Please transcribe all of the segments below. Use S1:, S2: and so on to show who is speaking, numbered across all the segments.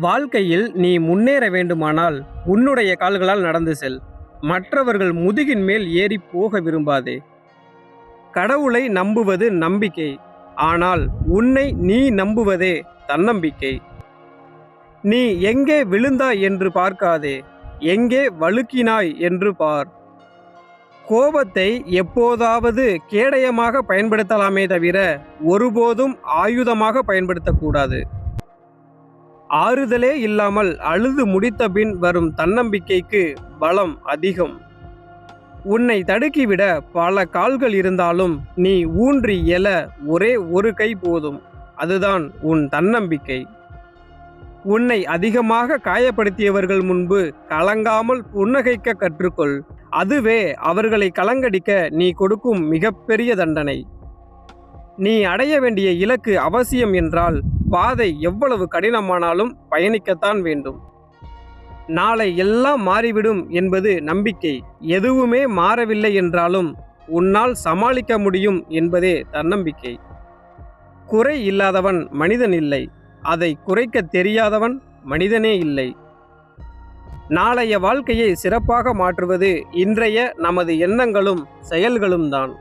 S1: வாழ்க்கையில் நீ முன்னேற வேண்டுமானால் உன்னுடைய கால்களால் நடந்து செல். மற்றவர்கள் முதுகின் மேல் ஏறி போக விரும்பாதே. கடவுளை நம்புவது நம்பிக்கை. ஆனால் உன்னை நீ நம்புவதே தன்னம்பிக்கை. நீ எங்கே விழுந்தாய் என்று பார்க்காதே. எங்கே வழுக்கினாய் என்று பார். கோபத்தை எப்போதாவது கேடயமாக பயன்படுத்தலாமே தவிர ஒருபோதும் ஆயுதமாக பயன்படுத்தக்கூடாது. ஆறுதலே இல்லாமல் அழுது முடித்த பின் வரும் தன்னம்பிக்கைக்கு பலம் அதிகம். உன்னை தடுக்கிவிட பல கால்கள் இருந்தாலும் நீ ஊன்றி எழ ஒரே ஒரு கை போதும். அதுதான் உன் தன்னம்பிக்கை. உன்னை அதிகமாக காயப்படுத்தியவர்கள் முன்பு கலங்காமல் புன்னகைக்க கற்றுக்கொள். அதுவே அவர்களை கலங்கடிக்க நீ கொடுக்கும் மிகப்பெரிய தண்டனை. நீ அடைய வேண்டிய இலக்கு அவசியம் என்றால் பாதை எவ்வளவு கடினமானாலும் பயணிக்கத்தான் வேண்டும். நாளை எல்லாம் மாறிவிடும் என்பது நம்பிக்கை. எதுவுமே மாறவில்லை என்றாலும் உன்னால் சமாளிக்க முடியும் என்பதே தன்னம்பிக்கை. குறை இல்லாதவன் மனிதன் இல்லை. அதை குறைக்க தெரியாதவன் மனிதனே இல்லை. நாளைய வாழ்க்கையை சிறப்பாக மாற்றுவது இன்றைய நமது எண்ணங்களும் செயல்களும் தான்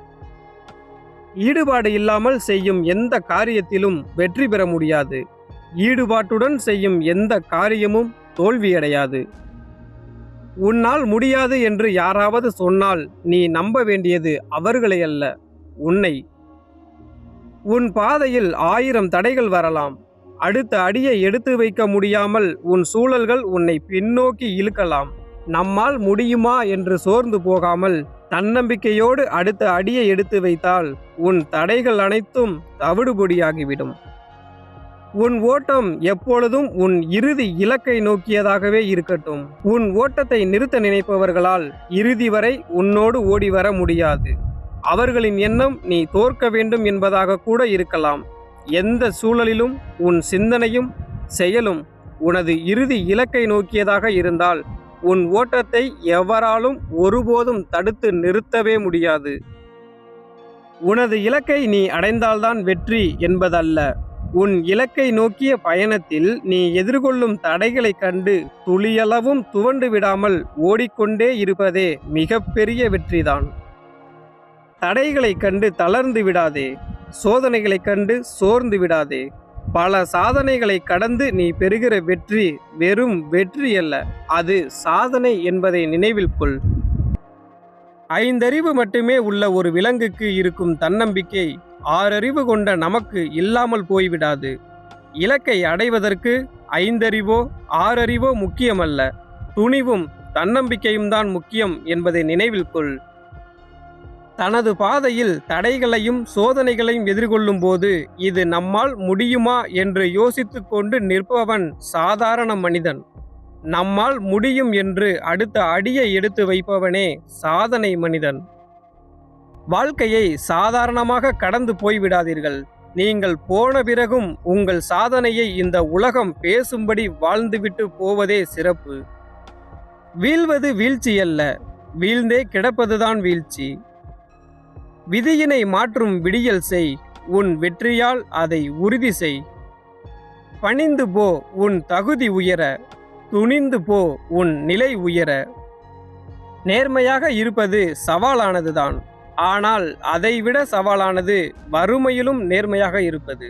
S1: ஈடுபாடு இல்லாமல் செய்யும் எந்த காரியத்திலும் வெற்றி பெற முடியாது. ஈடுபாட்டுடன் செய்யும் எந்த காரியமும் தோல்வியடையாது. உன்னால் முடியாது என்று யாராவது சொன்னால் நீ நம்ப வேண்டியது அவர்களை அல்ல உன்னை. உன் பாதையில் ஆயிரம் தடைகள் வரலாம். அடுத்த அடியை எடுத்து வைக்க முடியாமல் உன் சூழல்கள் உன்னை பின்னோக்கி இழுக்கலாம். நம்மால் முடியுமா என்று சோர்ந்து போகாமல் தன்னம்பிக்கையோடு அடுத்த அடியை எடுத்து வைத்தால் உன் தடைகள் அனைத்தும் தவிடுபொடியாகிவிடும். உன் ஓட்டம் எப்பொழுதும் உன் இறுதி இலக்கை நோக்கியதாகவே இருக்கட்டும். உன் ஓட்டத்தை நிறுத்த நினைப்பவர்களால் இறுதி வரை உன்னோடு ஓடி வர முடியாது. அவர்களின் எண்ணம் நீ தோற்க வேண்டும் என்பதாக கூட இருக்கலாம். எந்த சூழலிலும் உன் சிந்தனையும் செயலும் உனது இறுதி இலக்கை நோக்கியதாக இருந்தால் உன் ஓட்டத்தை எவராலும் ஒருபோதும் தடுத்து நிறுத்தவே முடியாது. உனது இலக்கை நீ அடைந்தால்தான் வெற்றி என்பதல்ல. உன் இலக்கை நோக்கிய பயணத்தில் நீ எதிர்கொள்ளும் தடைகளைக் கண்டு துளியளவும் துவண்டு விடாமல் ஓடிக்கொண்டே இருப்பதே மிகப்பெரிய வெற்றிதான். தடைகளைக் கண்டு தளர்ந்து விடாதே. சோதனைகளைக் கண்டு சோர்ந்து விடாதே. பல சாதனைகளை கடந்து நீ பெறுகிற வெற்றி வெறும் வெற்றி அல்ல அது சாதனை என்பதை நினைவில் கொள். ஐந்தறிவு மட்டுமே உள்ள ஒரு விலங்குக்கு இருக்கும் தன்னம்பிக்கை ஆறறிவு கொண்ட நமக்கு இல்லாமல் போய்விடாது. இலக்கை அடைவதற்கு ஐந்தறிவோ ஆறறிவோ முக்கியமல்ல. துணிவும் தன்னம்பிக்கையும் தான் முக்கியம் என்பதை நினைவில் கொள். தனது பாதையில் தடைகளையும் சோதனைகளையும் எதிர்கொள்ளும் போது இது நம்மால் முடியுமா என்று யோசித்து கொண்டு நிற்பவன் சாதாரண மனிதன். நம்மால் முடியும் என்று அடுத்த அடியை எடுத்து வைப்பவனே சாதனை மனிதன். வாழ்க்கையை சாதாரணமாக கடந்து போய்விடாதீர்கள். நீங்கள் போன பிறகும் உங்கள் சாதனையை இந்த உலகம் பேசும்படி வாழ்ந்துவிட்டு போவதே சிறப்பு. வீழ்வது வீழ்ச்சி அல்ல வீழ்ந்தே கிடப்பதுதான் வீழ்ச்சி. விதியினை மாற்றும் விடியல் செய் உன் வெற்றியால் அதை உறுதி செய். பணிந்து போ உன் தகுதி உயர துணிந்து போ உன் நிலை உயர. நேர்மையாக இருப்பது சவாலானதுதான் ஆனால் அதைவிட சவாலானது வறுமையிலும் நேர்மையாக இருப்பது.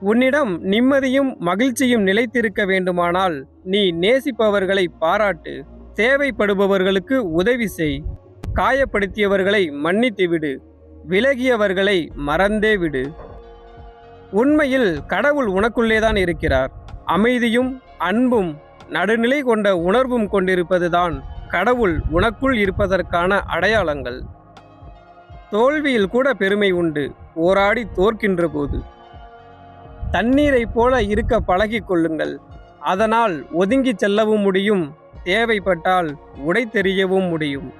S1: உன்னிடம் நிம்மதியும் மகிழ்ச்சியும் நிலைத்திருக்க வேண்டுமானால் நீ நேசிப்பவர்களை பாராட்டு தேவைப்படுபவர்களுக்கு உதவி செய். காயப்படுத்தியவர்களை மன்னித்து விடு விலகியவர்களை மறந்தே விடு. உண்மையில் கடவுள் உனக்குள்ளேதான் இருக்கிறார். அமைதியும் அன்பும் நடுநிலை கொண்ட உணர்வும் கொண்டிருப்பதுதான் கடவுள் உனக்குள் இருப்பதற்கான அடையாளங்கள். தோல்வியில் கூட பெருமை உண்டு ஓராடி தோற்கின்ற போது. தண்ணீரைப் போல இருக்க பழகிக்கொள்ளுங்கள் அதனால் ஒதுங்கிச் செல்லவும் முடியும் தேவைப்பட்டால் உடை தெரியவும் முடியும்.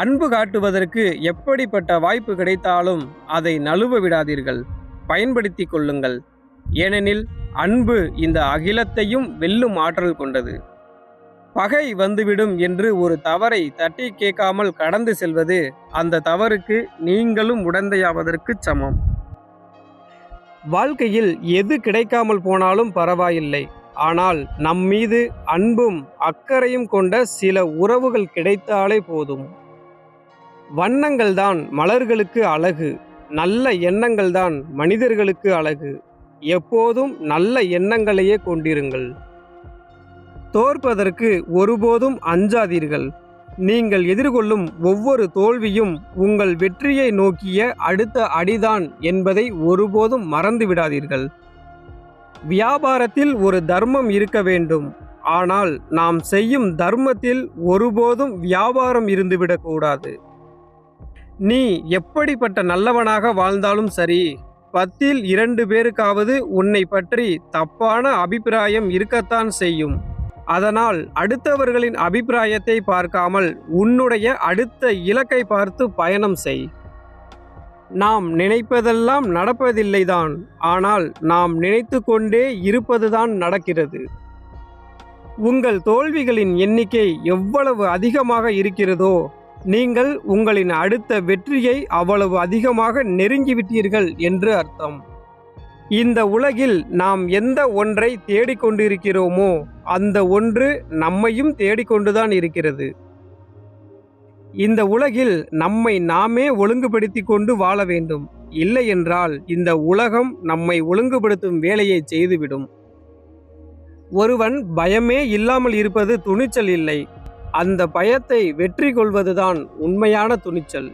S1: அன்பு காட்டுவதற்கு எப்படிப்பட்ட வாய்ப்பு கிடைத்தாலும் அதை நழுவ விடாதீர்கள். பயன்படுத்தி கொள்ளுங்கள். ஏனெனில் அன்பு இந்த அகிலத்தையும் வெல்லும் ஆற்றல் கொண்டது. பகை வந்துவிடும் என்று ஒரு தவறை தட்டி கேட்காமல் கடந்து செல்வது அந்த தவறுக்கு நீங்களும் உடந்தையாவதற்கு சமம். வாழ்க்கையில் எது கிடைக்காமல் போனாலும் பரவாயில்லை. ஆனால் நம் மீது அன்பும் அக்கறையும் கொண்ட சில உறவுகள் கிடைத்தாலே போதும். வண்ணங்கள்தான் மலர்களுக்கு அழகு நல்ல எண்ணங்கள்தான் மனிதர்களுக்கு அழகு. எப்போதும் நல்ல எண்ணங்களையே கொண்டிருங்கள். தோற்பதற்கு ஒருபோதும் அஞ்சாதீர்கள். நீங்கள் எதிர்கொள்ளும் ஒவ்வொரு தோல்வியும் உங்கள் வெற்றியை நோக்கிய அடுத்த அடிதான் என்பதை ஒருபோதும் மறந்து விடாதீர்கள். வியாபாரத்தில் ஒரு தர்மம் இருக்க வேண்டும். ஆனால் நாம் செய்யும் தர்மத்தில் ஒருபோதும் வியாபாரம் இருந்துவிடக்கூடாது. நீ எப்படிப்பட்ட நல்லவனாக வாழ்ந்தாலும் சரி பத்தில் இரண்டு பேருக்காவது உன்னை பற்றி தப்பான அபிப்பிராயம் இருக்கத்தான் செய்யும். அதனால் அடுத்தவர்களின் அபிப்பிராயத்தை பார்க்காமல் உன்னுடைய அடுத்த இலக்கை பார்த்து பயணம் செய். நாம் நினைப்பதெல்லாம் நடப்பதில்லைதான் ஆனால் நாம் நினைத்து கொண்டே இருப்பதுதான் நடக்கிறது. உங்கள் தோல்விகளின் எண்ணிக்கை எவ்வளவு அதிகமாக இருக்கிறதோ நீங்கள் உங்களின் அடுத்த வெற்றியை அவ்வளவு அதிகமாக நெருங்கிவிட்டீர்கள் என்று அர்த்தம். இந்த உலகில் நாம் எந்த ஒன்றை தேடிக்கொண்டிருக்கிறோமோ அந்த ஒன்று நம்மையும் தேடிக்கொண்டுதான் இருக்கிறது. இந்த உலகில் நம்மை நாமே ஒழுங்குபடுத்தி கொண்டு வாழ வேண்டும். இல்லையென்றால் இந்த உலகம் நம்மை ஒழுங்குபடுத்தும் வேலையை செய்துவிடும். ஒருவன் பயமே இல்லாமல் இருப்பது துணிச்சல் இல்லை. அந்த பயத்தை வெற்றி கொள்வதுதான் உண்மையான துணிச்சல்.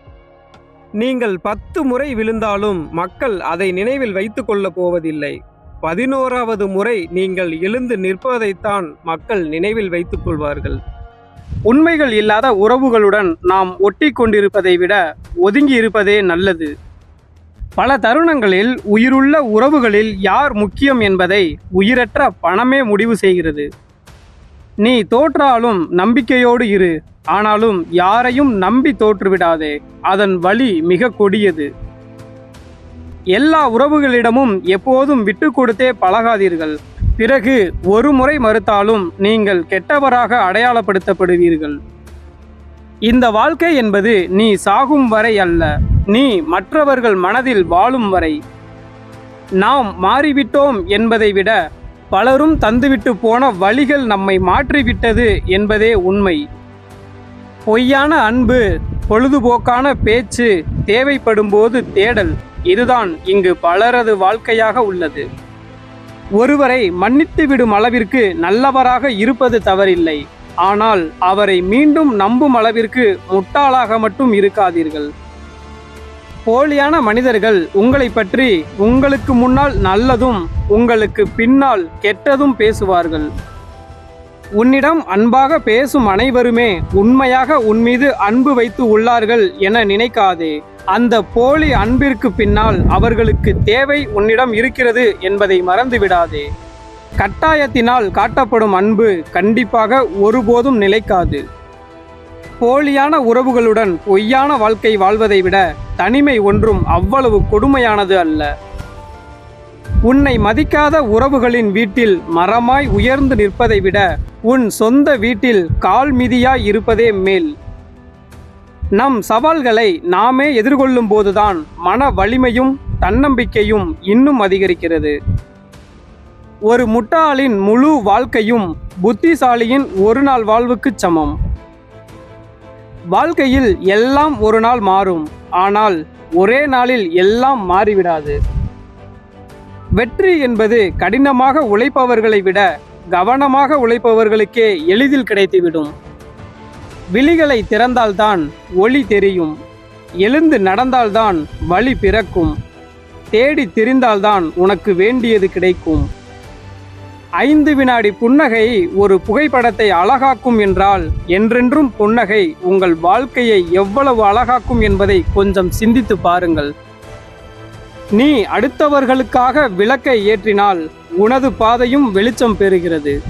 S1: நீங்கள் பத்து முறை விழுந்தாலும் மக்கள் அதை நினைவில் வைத்து கொள்ளப் போவதில்லை. பதினோராவது முறை நீங்கள் எழுந்து நிற்பதைத்தான் மக்கள் நினைவில் வைத்துக் கொள்வார்கள். உண்மைகள் இல்லாத உறவுகளுடன் நாம் ஒட்டி கொண்டிருப்பதை விட ஒதுங்கி இருப்பதே நல்லது. பல தருணங்களில் உயிருள்ள உறவுகளில் யார் முக்கியம் என்பதை உயிரற்ற பணமே முடிவு செய்கிறது. நீ தோற்றாலும் நம்பிக்கையோடு இரு. ஆனாலும் யாரையும் நம்பி தோற்றுவிடாதே. அதன் வழி மிக கொடியது. எல்லா உறவுகளிடமும் எப்போதும் விட்டு கொடுத்தே பழகாதீர்கள். பிறகு ஒரு முறை மறுத்தாலும் நீங்கள் கெட்டவராக அடையாளப்படுத்தப்படுவீர்கள். இந்த வாழ்க்கை என்பது நீ சாகும் வரை அல்ல. நீ மற்றவர்கள் மனதில் வாழும் வரை. நாம் மாறிவிட்டோம் என்பதை விட பலரும் தந்துவிட்டு போன வழிகள் நம்மை மாற்றிவிட்டது என்பதே உண்மை. பொய்யான அன்பு பொழுதுபோக்கான பேச்சு தேவைப்படும்போது தேடல். இதுதான் இங்கு பலரது வாழ்க்கையாக உள்ளது. ஒருவரை மன்னித்து விடும் அளவிற்கு நல்லவராக இருப்பது தவறில்லை. ஆனால் அவரை மீண்டும் நம்பும் அளவிற்கு முட்டாளாக மட்டும் இருக்காதீர்கள். போலியான மனிதர்கள் உங்களை பற்றி உங்களுக்கு முன்னால் நல்லதும் உங்களுக்கு பின்னால் கெட்டதும் பேசுவார்கள். உன்னிடம் அன்பாக பேசும் அனைவருமே உண்மையாக உன் மீது அன்பு வைத்து உள்ளார்கள் என நினைக்காதே. அந்த போலி அன்பிற்கு பின்னால் அவர்களுக்கு தேவை உன்னிடம் இருக்கிறது என்பதை மறந்துவிடாதே. கட்டாயத்தினால் காட்டப்படும் அன்பு கண்டிப்பாக ஒருபோதும் நிலைக்காது. போலியான உறவுகளுடன் பொய்யான வாழ்க்கை வாழ்வதை விட தனிமை ஒன்றும் அவ்வளவு கொடுமையானது அல்ல. உன்னை மதிக்காத உறவுகளின் வீட்டில் மரமாய் உயர்ந்து நிற்பதை விட உன் சொந்த வீட்டில் கால் மிதியாய் இருப்பதே மேல். நம் சவால்களை நாமே எதிர்கொள்ளும் போதுதான் மன வலிமையும் தன்னம்பிக்கையும் இன்னும் அதிகரிக்கிறது. ஒரு முட்டாளின் முழு வாழ்க்கையும் புத்திசாலியின் ஒரு நாள் வாழ்வுக்குச் சமம். வாழ்க்கையில் எல்லாம் ஒரு நாள் மாறும் ஆனால் ஒரே நாளில் எல்லாம் மாறிவிடாது. வெற்றி என்பது கடினமாக உழைப்பவர்களை விட கவனமாக உழைப்பவர்களுக்கே எளிதில் கிடைத்துவிடும். விழிகளை திறந்தால்தான் ஒளி தெரியும் எழுந்து நடந்தால்தான் வழி பிறக்கும் தேடி திரிந்தால்தான் உனக்கு வேண்டியது கிடைக்கும். ஐந்து வினாடி புன்னகை ஒரு புகைப்படத்தை அழகாக்கும் என்றால் என்றென்றும் புன்னகை உங்கள் வாழ்க்கையை எவ்வளவு அழகாக்கும் என்பதை கொஞ்சம் சிந்தித்து பாருங்கள். நீ அடுத்தவர்களுக்காக விளக்கை ஏற்றினால் உனது பாதையும் வெளிச்சம் பெறுகிறது.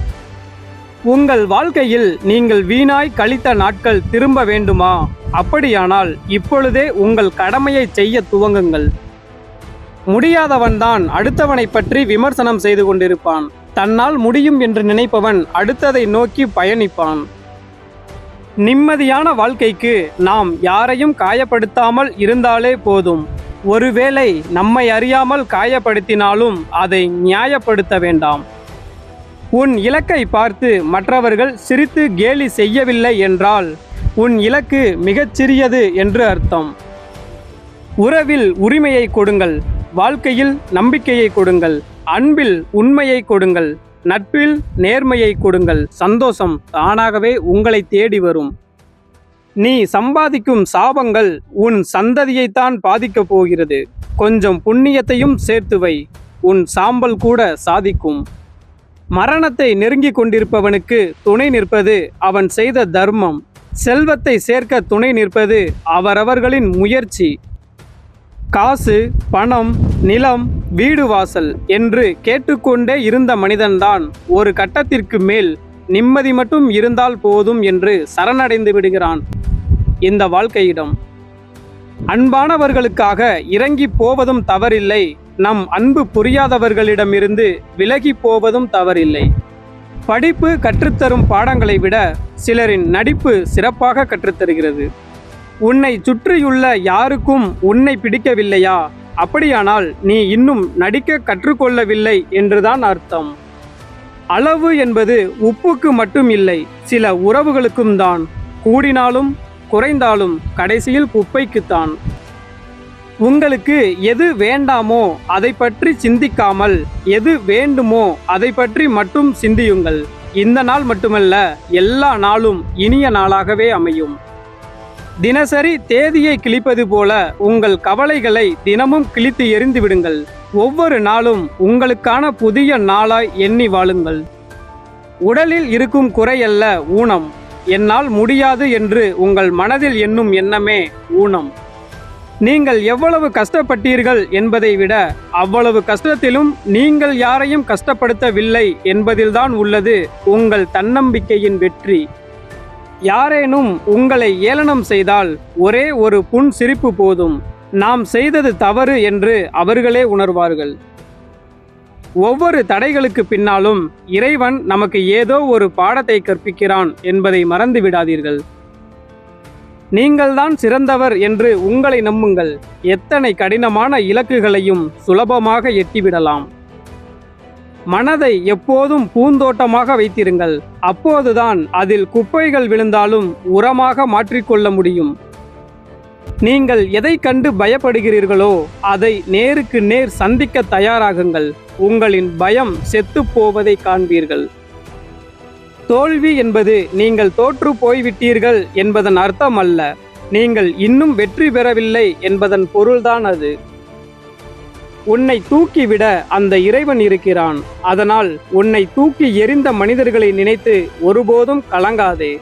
S1: உங்கள் வாழ்க்கையில் நீங்கள் வீணாய் கழித்த நாட்கள் திரும்ப வேண்டுமா? அப்படியானால் இப்பொழுதே உங்கள் கடமையை செய்ய துவங்குங்கள். முடியாதவன்தான் அடுத்தவனை பற்றி விமர்சனம் செய்து கொண்டிருப்பான். தன்னால் முடியும் என்று நினைப்பவன் அடுத்ததை நோக்கி பயணிப்பான். நிம்மதியான வாழ்க்கைக்கு நாம் யாரையும் காயப்படுத்தாமல் இருந்தாலே போதும். ஒருவேளை நம்மை அறியாமல் காயப்படுத்தினாலும் அதை நியாயப்படுத்த வேண்டாம். உன் இலக்கை பார்த்து மற்றவர்கள் சிரித்து கேலி செய்யவில்லை என்றால் உன் இலக்கு மிகச்சிறியது என்று அர்த்தம். உறவில் உரிமையை கொடுங்கள் வாழ்க்கையில் நம்பிக்கையை கொடுங்கள். அன்பில் உண்மையை கொடுங்கள் நட்பில் நேர்மையை கொடுங்கள் சந்தோஷம் தானாகவே உங்களை தேடி வரும். நீ சம்பாதிக்கும் சாபங்கள் உன் சந்ததியைத்தான் பாதிக்கப் போகிறது. கொஞ்சம் புண்ணியத்தையும் சேர்த்து வை உன் சாம்பல் கூட சாதிக்கும். மரணத்தை நெருங்கிக் கொண்டிருப்பவனுக்கு துணை நிற்பது அவன் செய்த தர்மம். செல்வத்தை சேர்க்க துணை நிற்பது அவரவர்களின் முயற்சி. காசு பணம் நிலம் வீடு வாசல் என்று கேட்டுக்கொண்டே இருந்த மனிதன்தான் ஒரு கட்டத்திற்கு மேல் நிம்மதி மட்டும் இருந்தால் போதும் என்று சரணடைந்து விடுகிறான். இந்த வாழ்க்கையிடம் அன்பானவர்களுக்காக இறங்கி போவதும் தவறில்லை. நம் அன்பு புரியாதவர்களிடமிருந்து விலகி போவதும் தவறில்லை. படிப்பு கற்றுத்தரும் பாடங்களை விட சிலரின் நடிப்பு சிறப்பாக கற்றுத்தருகிறது. உன்னை சுற்றியுள்ள யாருக்கும் உன்னை பிடிக்கவில்லையா? அப்படியானால் நீ இன்னும் நடிக்க கற்றுக்கொள்ளவில்லை என்றுதான் அர்த்தம். அளவு என்பது உப்புக்கு மட்டும் இல்லை சில உறவுகளுக்கும் தான். கூடினாலும் குறைந்தாலும் கடைசியில் குப்பைக்குத்தான். உங்களுக்கு எது வேண்டாமோ அதை பற்றி சிந்திக்காமல் எது வேண்டுமோ அதை பற்றி மட்டும் சிந்தியுங்கள். இந்த நாள் மட்டுமல்ல எல்லா நாளும் இனிய நாளாகவே அமையும். தினசரி தேதியை கிழிப்பது போல உங்கள் கவலைகளை தினமும் கிழித்து எரிந்து விடுங்கள். ஒவ்வொரு நாளும் உங்களுக்கான புதிய நாளாய் எண்ணி வாழுங்கள். உடலில் இருக்கும் குறையல்ல ஊனம். என்னால் முடியாது என்று உங்கள் மனதில் எண்ணும் எண்ணமே ஊனம். நீங்கள் எவ்வளவு கஷ்டப்பட்டீர்கள் என்பதை விட அவ்வளவு கஷ்டத்திலும் நீங்கள் யாரையும் கஷ்டப்படுத்தவில்லை என்பதில்தான் உள்ளது உங்கள் தன்னம்பிக்கையின் வெற்றி. யாரேனும் உங்களை ஏளனம் செய்தால் ஒரே ஒரு புன் சிரிப்பு போதும். நாம் செய்தது தவறு என்று அவர்களே உணர்வார்கள். ஒவ்வொரு தடைகளுக்கு பின்னாலும் இறைவன் நமக்கு ஏதோ ஒரு பாடத்தை கற்பிக்கிறான் என்பதை மறந்து விடாதீர்கள். நீங்கள்தான் சிறந்தவர் என்று உங்களை நம்புங்கள். எத்தனை கடினமான இலக்குகளையும் சுலபமாக எட்டிவிடலாம். மனதை எப்போதும் பூந்தோட்டமாக வைத்திருங்கள். அப்போதுதான் அதில் குப்பைகள் விழுந்தாலும் உரமாக மாற்றிக்கொள்ள முடியும். நீங்கள் எதை கண்டு பயப்படுகிறீர்களோ அதை நேருக்கு நேர் சந்திக்க தயாராகுங்கள். உங்களின் பயம் செத்துப் போவதை காண்பீர்கள். தோல்வி என்பது நீங்கள் தோற்று போய்விட்டீர்கள் என்பதன் அர்த்தம் அல்ல நீங்கள் இன்னும் வெற்றி பெறவில்லை என்பதன் பொருள்தான் அது. உன்னை தூக்கிவிட அந்த இறைவன் இருக்கிறான். அதனால் உன்னை தூக்கி எறிந்த மனிதர்களை நினைத்து ஒருபோதும் கலங்காதே.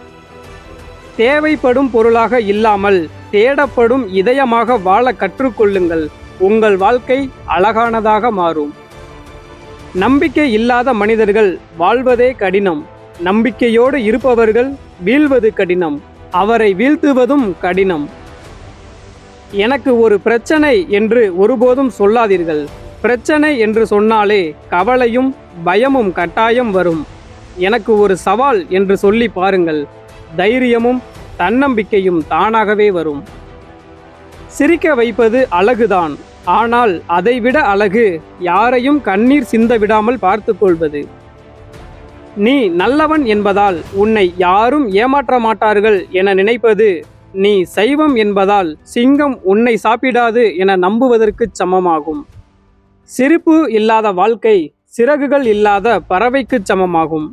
S1: தேவைப்படும் பொருளாக இல்லாமல் தேடப்படும் இதயமாக வாழ கற்றுக்கொள்ளுங்கள். உங்கள் வாழ்க்கை அழகானதாக மாறும். நம்பிக்கை இல்லாத மனிதர்கள் வாழ்வதே கடினம். நம்பிக்கையோடு இருப்பவர்கள் வீழ்வது கடினம். அவரை வீழ்த்துவதும் கடினம். எனக்கு ஒரு பிரச்சனை என்று ஒருபோதும் சொல்லாதீர்கள். பிரச்சனை என்று சொன்னாலே கவலையும் பயமும் கட்டாயம் வரும். எனக்கு ஒரு சவால் என்று சொல்லி பாருங்கள். தைரியமும் தன்னம்பிக்கையும் தானாகவே வரும். சிரிக்க வைப்பது அழகுதான். ஆனால் அதைவிட அழகு யாரையும் கண்ணீர் சிந்த விடாமல் பார்த்து கொள்வது. நீ நல்லவன் என்பதால் உன்னை யாரும் ஏமாற்ற மாட்டார்கள் என நினைப்பது நீ சைவம் என்பதால் சிங்கம் உன்னை சாப்பிடாது என நம்புவதற்கு சமமாகும். சிரிப்பு இல்லாத வாழ்க்கை சிறகுகள் இல்லாத பறவைக்கு சமமாகும்.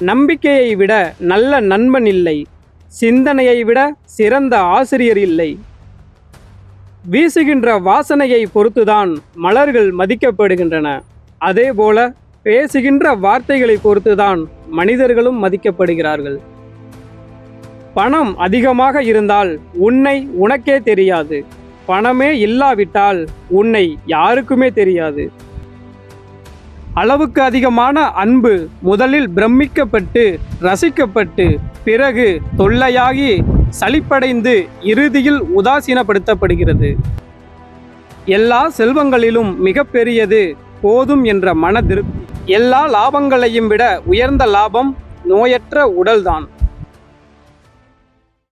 S1: நம்பிக்கையை விட நல்ல நண்பன் இல்லை சிந்தனையை விட சிறந்த ஆசிரியர் இல்லை. வீசுகின்ற வாசனையை பொறுத்துதான் மலர்கள் மதிக்கப்படுகின்றன. அதேபோல பேசுகின்ற வார்த்தைகளை பொறுத்துதான் மனிதர்களும் மதிக்கப்படுகிறார்கள். பணம் அதிகமாக இருந்தால் உன்னை உனக்கே தெரியாது. பணமே இல்லாவிட்டால் உன்னை யாருக்குமே தெரியாது. அளவுக்கு அதிகமான அன்பு முதலில் பிரமிக்கப்பட்டு ரசிக்கப்பட்டு பிறகு தொல்லையாகி சளிப்படைந்து இறுதியில் உதாசீனப்படுத்தப்படுகிறது. எல்லா செல்வங்களிலும் மிகப்பெரியது போதும் என்ற மன திருப்தி எல்லா லாபங்களையும் விட உயர்ந்த லாபம் நோயற்ற உடல்தான்.